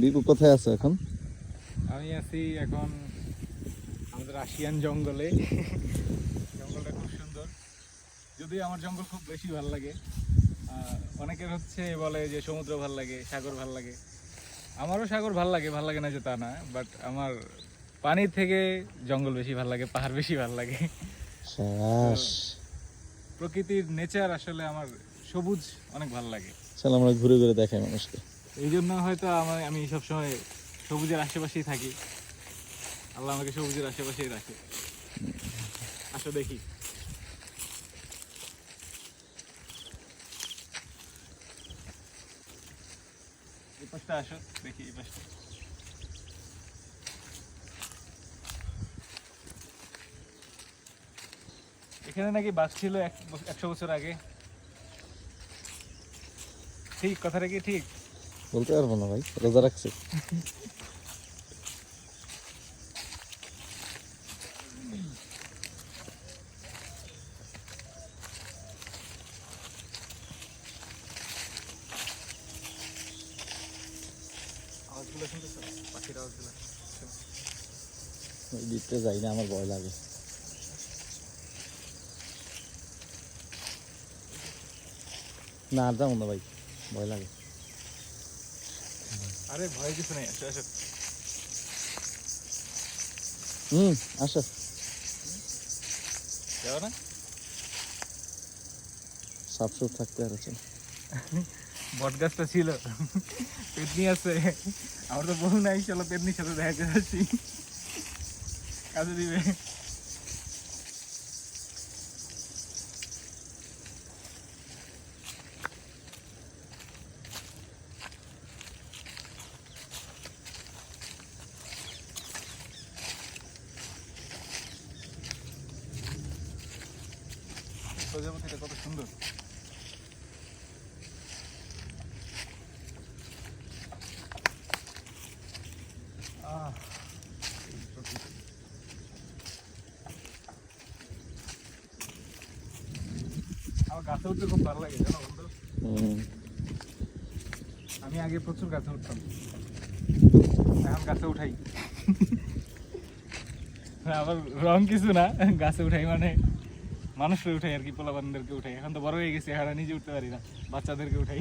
বিপু কোথায় আছে এখন? আমি আছি এখন আমাদের রাশিয়ান জঙ্গলে। জঙ্গলটা খুব সুন্দর। যদিও আমার জঙ্গল খুব বেশি ভালো লাগে। অনেকের হচ্ছে বলে যে সমুদ্র ভালো লাগে সাগর ভালো লাগে। আমারও সাগর ভালো লাগে ভালো লাগে না যে তা না বাট আমার পানির থেকে জঙ্গল বেশি ভালো লাগে পাহাড় বেশি ভালো লাগে। প্রকৃতির নেচার আসলে আমার সবুজ অনেক ভালো লাগে। চল আমরা ঘুরে ঘুরে দেখাই মানুষকে। এই জন্য হয়তো আমার আমি সবসময় সবুজের আশেপাশেই থাকি। আল্লাহ আমাকে সবুজের আশেপাশেই রাখে। আসো দেখি। আসো, দেখি এখানে নাকি বাস ছিল একশো বছর আগে। ঠিক, কথাটা কি ঠিক? বলতে পারব না ভাই রোজা রাখছে। দিকতে যাই না আমার ভয় লাগে। না আর যাব না ভাই ভয় লাগে। আরে ভয় কিছু নেই আসো আসো। হুম আসো। যাও না? সাপ সুপ থাকতে আর আছে। বট গাছটা ছিল। পেতনি আছে। আমার তো বহু নাই চলো পেতনির সাথে দেখা করে আসি। কাজে দিবে। প্রজাপতিটা কত সুন্দর। আমার গাছে উঠতে খুব ভালো লাগে জানো বন্ধু? আমি আগে প্রচুর গাছে উঠতাম। এখন গাছে উঠাই। আবার রং কিছু না গাছে উঠাই মানে মানুষকে উঠাই আর কি পোলাবানদেরকে উঠাই। এখন তো বড় হয়ে গেছে হারা নিজে উঠতে পারি না, বাচ্চাদেরকে উঠাই।